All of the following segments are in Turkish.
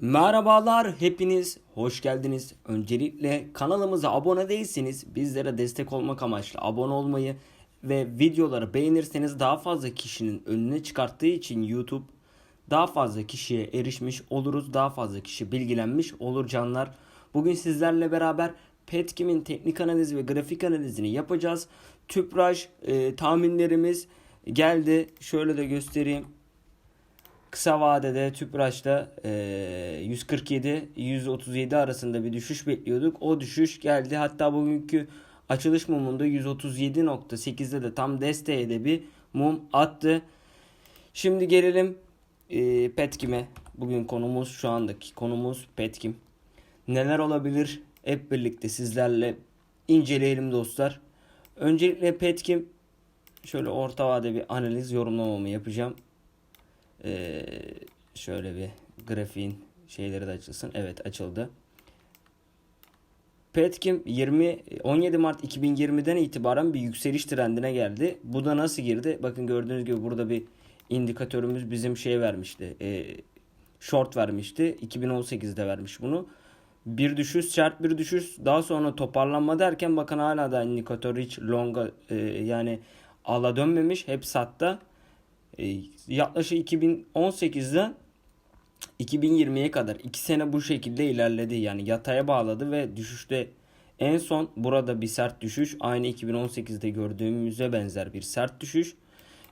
Merhabalar hepiniz hoş geldiniz. Öncelikle kanalımıza abone değilseniz bizlere destek olmak amaçlı abone olmayı ve videoları beğenirseniz daha fazla kişinin önüne çıkarttığı için YouTube daha fazla kişiye erişmiş oluruz. Daha fazla kişi bilgilenmiş olur canlar. Bugün sizlerle beraber Petkim'in teknik analiz ve grafik analizini yapacağız. Tüpraş e, tahminlerimiz geldi. Şöyle de göstereyim. Kısa vadede Tüpraş'ta e, 147-137 arasında bir düşüş bekliyorduk. O düşüş geldi. Hatta bugünkü açılış mumunda 137.8'de de tam desteğe de bir mum attı. Şimdi gelelim e, Petkim'e. Bugün konumuz şu andaki konumuz Petkim. Neler olabilir? Hep birlikte sizlerle inceleyelim dostlar. Öncelikle Petkim şöyle orta vade bir analiz yorumlamamı yapacağım. Ee, şöyle bir grafiğin şeyleri de açılsın. Evet açıldı. Petkim 20 17 Mart 2020'den itibaren bir yükseliş trendine geldi. Bu da nasıl girdi? Bakın gördüğünüz gibi burada bir indikatörümüz bizim şey vermişti. E, short vermişti. 2018'de vermiş bunu. Bir düşüş, sert bir düşüş. Daha sonra toparlanma derken bakın hala da indikatör hiç longa e, yani ala dönmemiş. Hep satta. E, yaklaşık 2018'den 2020'ye kadar 2 sene bu şekilde ilerledi. Yani yataya bağladı ve düşüşte en son burada bir sert düşüş aynı 2018'de gördüğümüze benzer bir sert düşüş.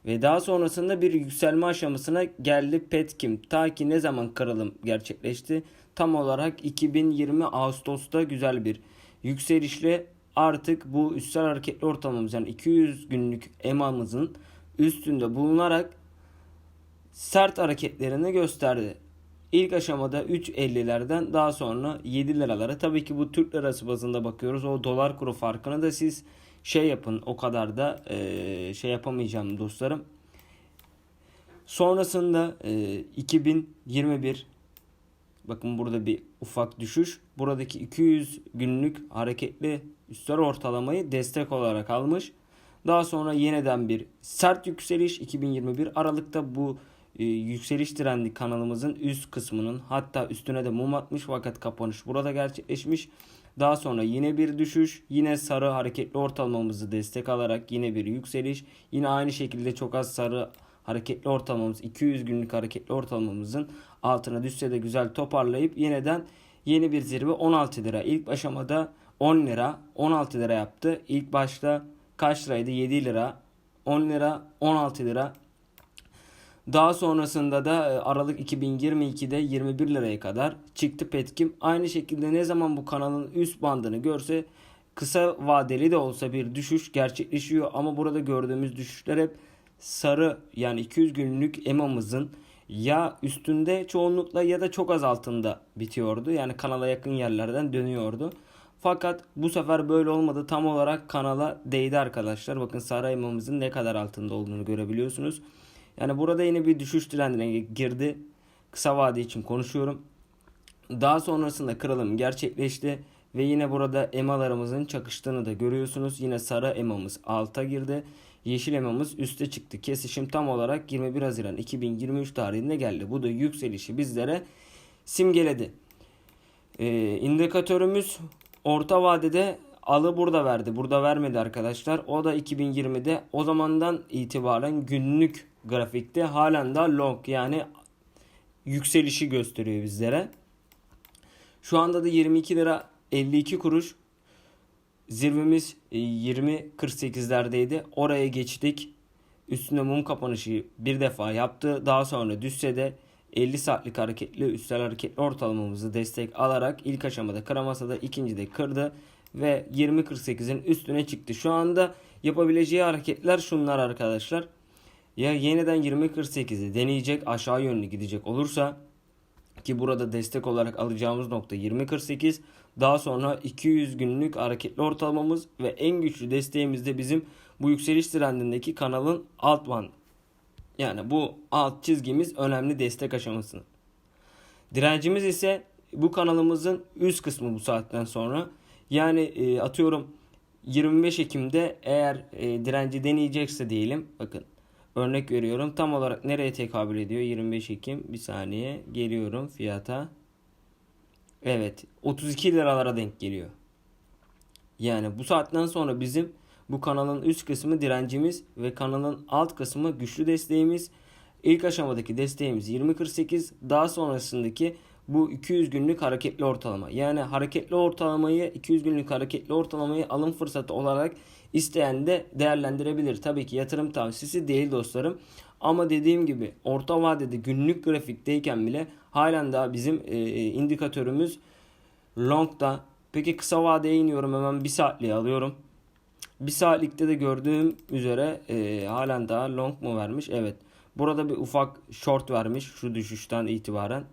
Ve daha sonrasında bir yükselme aşamasına geldi Petkim. Ta ki ne zaman kırılım gerçekleşti? Tam olarak 2020 Ağustos'ta güzel bir yükselişle artık bu üstel hareketli ortalamamız yani 200 günlük EMA'mızın üstünde bulunarak sert hareketlerini gösterdi. İlk aşamada 3.50'lerden daha sonra 7 liralara. Tabii ki bu Türk lirası bazında bakıyoruz. O dolar kuru farkını da siz şey yapın. O kadar da e, şey yapamayacağım dostlarım. Sonrasında e, 2021 bakın burada bir ufak düşüş. Buradaki 200 günlük hareketli üstel ortalamayı destek olarak almış. Daha sonra yeniden bir sert yükseliş 2021 Aralık'ta bu e, yükseliş trendi kanalımızın üst kısmının hatta üstüne de mum atmış fakat kapanış burada gerçekleşmiş. Daha sonra yine bir düşüş, yine sarı hareketli ortalamamızı destek alarak yine bir yükseliş. Yine aynı şekilde çok az sarı hareketli ortalamamız 200 günlük hareketli ortalamamızın altına düşse de güzel toparlayıp yeniden yeni bir zirve 16 lira. İlk aşamada 10 lira 16 lira yaptı. İlk başta kaç liraydı? 7 lira 10 lira 16 lira daha sonrasında da e, Aralık 2022'de 21 liraya kadar çıktı Petkim. Aynı şekilde ne zaman bu kanalın üst bandını görse kısa vadeli de olsa bir düşüş gerçekleşiyor. Ama burada gördüğümüz düşüşler hep sarı yani 200 günlük EMA'mızın ya üstünde çoğunlukla ya da çok az altında bitiyordu. Yani kanala yakın yerlerden dönüyordu. Fakat bu sefer böyle olmadı. Tam olarak kanala değdi arkadaşlar. Bakın sarı EMA'mızın ne kadar altında olduğunu görebiliyorsunuz. Yani burada yine bir düşüş trendine girdi. Kısa vade için konuşuyorum. Daha sonrasında kırılım gerçekleşti. Ve yine burada emalarımızın çakıştığını da görüyorsunuz. Yine sarı emamız alta girdi. Yeşil emamız üste çıktı. Kesişim tam olarak 21 Haziran 2023 tarihinde geldi. Bu da yükselişi bizlere simgeledi. Ee, indikatörümüz orta vadede alı burada verdi. Burada vermedi arkadaşlar. O da 2020'de o zamandan itibaren günlük grafikte halen daha long yani yükselişi gösteriyor bizlere. Şu anda da 22 lira 52 kuruş. Zirvemiz 20.48'lerdeydi. E, Oraya geçtik. Üstüne mum kapanışı bir defa yaptı. Daha sonra düşse de 50 saatlik hareketli üstel hareketli ortalamamızı destek alarak ilk aşamada kıramasa da ikinci de kırdı ve 20.48'in üstüne çıktı. Şu anda yapabileceği hareketler şunlar arkadaşlar. Ya yeniden 20.48'i deneyecek aşağı yönlü gidecek olursa ki burada destek olarak alacağımız nokta 20.48 daha sonra 200 günlük hareketli ortalamamız ve en güçlü desteğimiz de bizim bu yükseliş trendindeki kanalın alt band. Yani bu alt çizgimiz önemli destek aşaması. Direncimiz ise bu kanalımızın üst kısmı bu saatten sonra. Yani e, atıyorum 25 Ekim'de eğer e, direnci deneyecekse diyelim bakın Örnek veriyorum tam olarak nereye tekabül ediyor 25 Ekim bir saniye geliyorum fiyata Evet 32 liralara denk geliyor. Yani bu saatten sonra bizim bu kanalın üst kısmı direncimiz ve kanalın alt kısmı güçlü desteğimiz. İlk aşamadaki desteğimiz 20.48 daha sonrasındaki bu 200 günlük hareketli ortalama. Yani hareketli ortalamayı 200 günlük hareketli ortalamayı alım fırsatı olarak isteyen de değerlendirebilir. Tabii ki yatırım tavsiyesi değil dostlarım. Ama dediğim gibi orta vadede günlük grafikteyken bile halen daha bizim e, indikatörümüz long'da. Peki kısa vadeye iniyorum hemen bir saatliğe alıyorum. Bir saatlikte de gördüğüm üzere e, halen daha long mu vermiş? Evet. Burada bir ufak short vermiş şu düşüşten itibaren.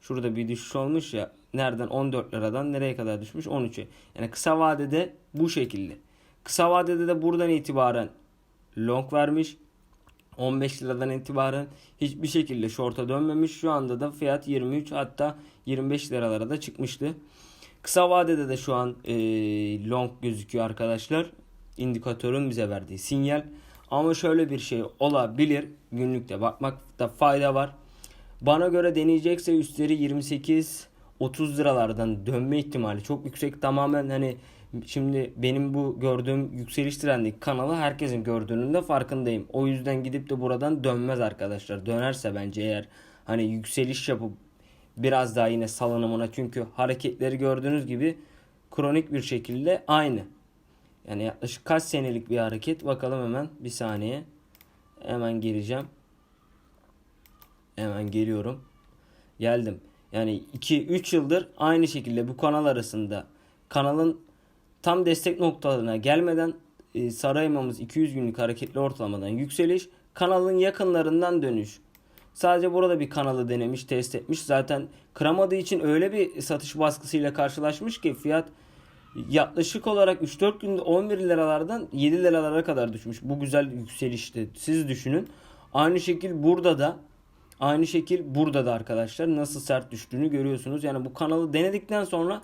Şurada bir düşüş olmuş ya. Nereden 14 liradan nereye kadar düşmüş? 13'e. Yani kısa vadede bu şekilde. Kısa vadede de buradan itibaren long vermiş. 15 liradan itibaren hiçbir şekilde short'a dönmemiş. Şu anda da fiyat 23 hatta 25 liralara da çıkmıştı. Kısa vadede de şu an e, long gözüküyor arkadaşlar. İndikatörün bize verdiği sinyal. Ama şöyle bir şey olabilir. Günlükte bakmakta fayda var. Bana göre deneyecekse üstleri 28 30 liralardan dönme ihtimali çok yüksek. Tamamen hani şimdi benim bu gördüğüm yükseliş trendi kanalı herkesin gördüğünün de farkındayım. O yüzden gidip de buradan dönmez arkadaşlar. Dönerse bence eğer hani yükseliş yapıp biraz daha yine salınımına çünkü hareketleri gördüğünüz gibi kronik bir şekilde aynı. Yani yaklaşık kaç senelik bir hareket bakalım hemen bir saniye. Hemen geleceğim. Hemen geliyorum. Geldim. Yani 2-3 yıldır aynı şekilde bu kanal arasında kanalın tam destek noktalarına gelmeden e, saraymamız 200 günlük hareketli ortalamadan yükseliş, kanalın yakınlarından dönüş. Sadece burada bir kanalı denemiş, test etmiş. Zaten kıramadığı için öyle bir satış baskısıyla karşılaşmış ki fiyat yaklaşık olarak 3-4 günde 11 liralardan 7 liralara kadar düşmüş. Bu güzel yükselişte. Siz düşünün. Aynı şekil burada da aynı şekil burada da arkadaşlar nasıl sert düştüğünü görüyorsunuz. Yani bu kanalı denedikten sonra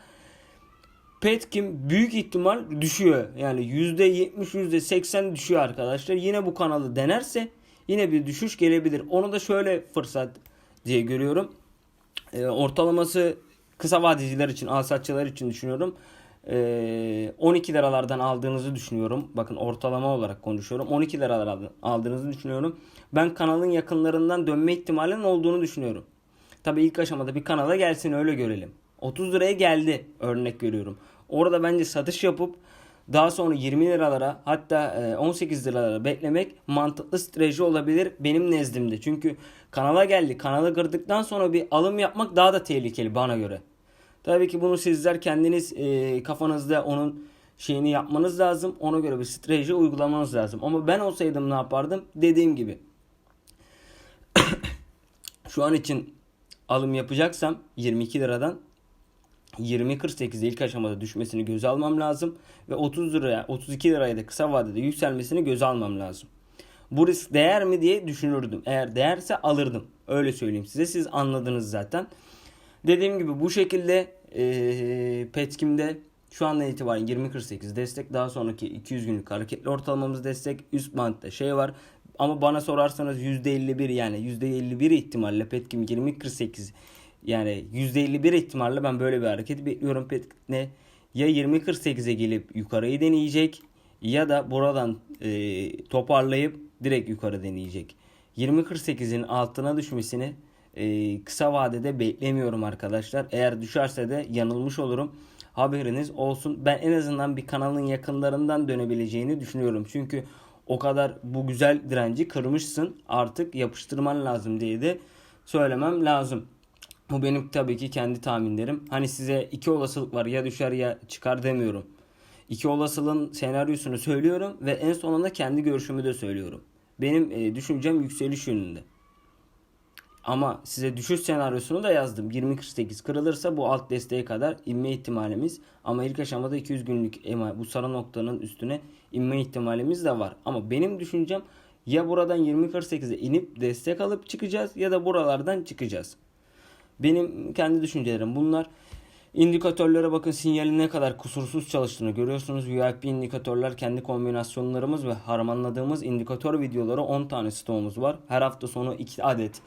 Petkim büyük ihtimal düşüyor. Yani %70 %80 düşüyor arkadaşlar. Yine bu kanalı denerse yine bir düşüş gelebilir. Onu da şöyle fırsat diye görüyorum. E, ortalaması kısa vadeciler için, alsatçılar için düşünüyorum. E, 12 liralardan aldığınızı düşünüyorum. Bakın ortalama olarak konuşuyorum. 12 liralardan aldığınızı düşünüyorum. Ben kanalın yakınlarından dönme ihtimalinin olduğunu düşünüyorum. Tabi ilk aşamada bir kanala gelsin öyle görelim. 30 liraya geldi örnek görüyorum. Orada bence satış yapıp daha sonra 20 liralara hatta 18 liralara beklemek mantıklı strateji olabilir benim nezdimde. Çünkü kanala geldi. Kanalı kırdıktan sonra bir alım yapmak daha da tehlikeli bana göre. Tabii ki bunu sizler kendiniz e, kafanızda onun şeyini yapmanız lazım. Ona göre bir strateji uygulamanız lazım. Ama ben olsaydım ne yapardım? Dediğim gibi. Şu an için alım yapacaksam 22 liradan 20.48'e ilk aşamada düşmesini göze almam lazım ve 30 liraya 32 liraya da kısa vadede yükselmesini göze almam lazım. Bu risk değer mi diye düşünürdüm. Eğer değerse alırdım. Öyle söyleyeyim size. Siz anladınız zaten. Dediğim gibi bu şekilde e, Petkim'de şu andan itibaren 20.48 destek. Daha sonraki 200 günlük hareketli ortalamamız destek. Üst bantta şey var. Ama bana sorarsanız %51 yani %51 ihtimalle Petkim 20.48 yani %51 ihtimalle ben böyle bir hareket bekliyorum. Ne ya 20.48'e gelip yukarıyı deneyecek ya da buradan e, toparlayıp direkt yukarı deneyecek. 20.48'in altına düşmesini e, kısa vadede beklemiyorum arkadaşlar. Eğer düşerse de yanılmış olurum. Haberiniz olsun. Ben en azından bir kanalın yakınlarından dönebileceğini düşünüyorum. Çünkü o kadar bu güzel direnci kırmışsın. Artık yapıştırman lazım diye de söylemem lazım. Bu benim tabii ki kendi tahminlerim. Hani size iki olasılık var ya düşer ya çıkar demiyorum. İki olasılığın senaryosunu söylüyorum ve en sonunda kendi görüşümü de söylüyorum. Benim e, düşüncem yükseliş yönünde. Ama size düşüş senaryosunu da yazdım. 20.48 kırılırsa bu alt desteğe kadar inme ihtimalimiz. Ama ilk aşamada 200 günlük EMA bu sarı noktanın üstüne inme ihtimalimiz de var. Ama benim düşüncem ya buradan 20.48'e inip destek alıp çıkacağız ya da buralardan çıkacağız. Benim kendi düşüncelerim bunlar. İndikatörlere bakın sinyalin ne kadar kusursuz çalıştığını görüyorsunuz. VIP indikatörler kendi kombinasyonlarımız ve harmanladığımız indikatör videoları 10 tane stoğumuz var. Her hafta sonu 2 adet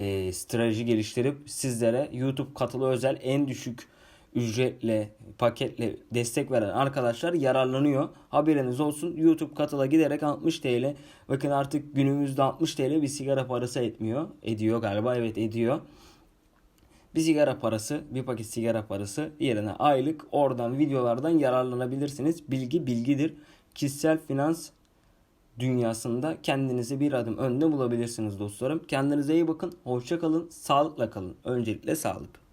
e, strateji geliştirip sizlere YouTube katılı özel en düşük ücretle, paketle destek veren arkadaşlar yararlanıyor. Haberiniz olsun. YouTube katıla giderek 60 TL. Bakın artık günümüzde 60 TL bir sigara parası etmiyor. Ediyor galiba. Evet ediyor. Bir sigara parası, bir paket sigara parası yerine aylık oradan videolardan yararlanabilirsiniz. Bilgi bilgidir. Kişisel finans dünyasında kendinizi bir adım önde bulabilirsiniz dostlarım. Kendinize iyi bakın. Hoşça kalın. Sağlıkla kalın. Öncelikle sağlık.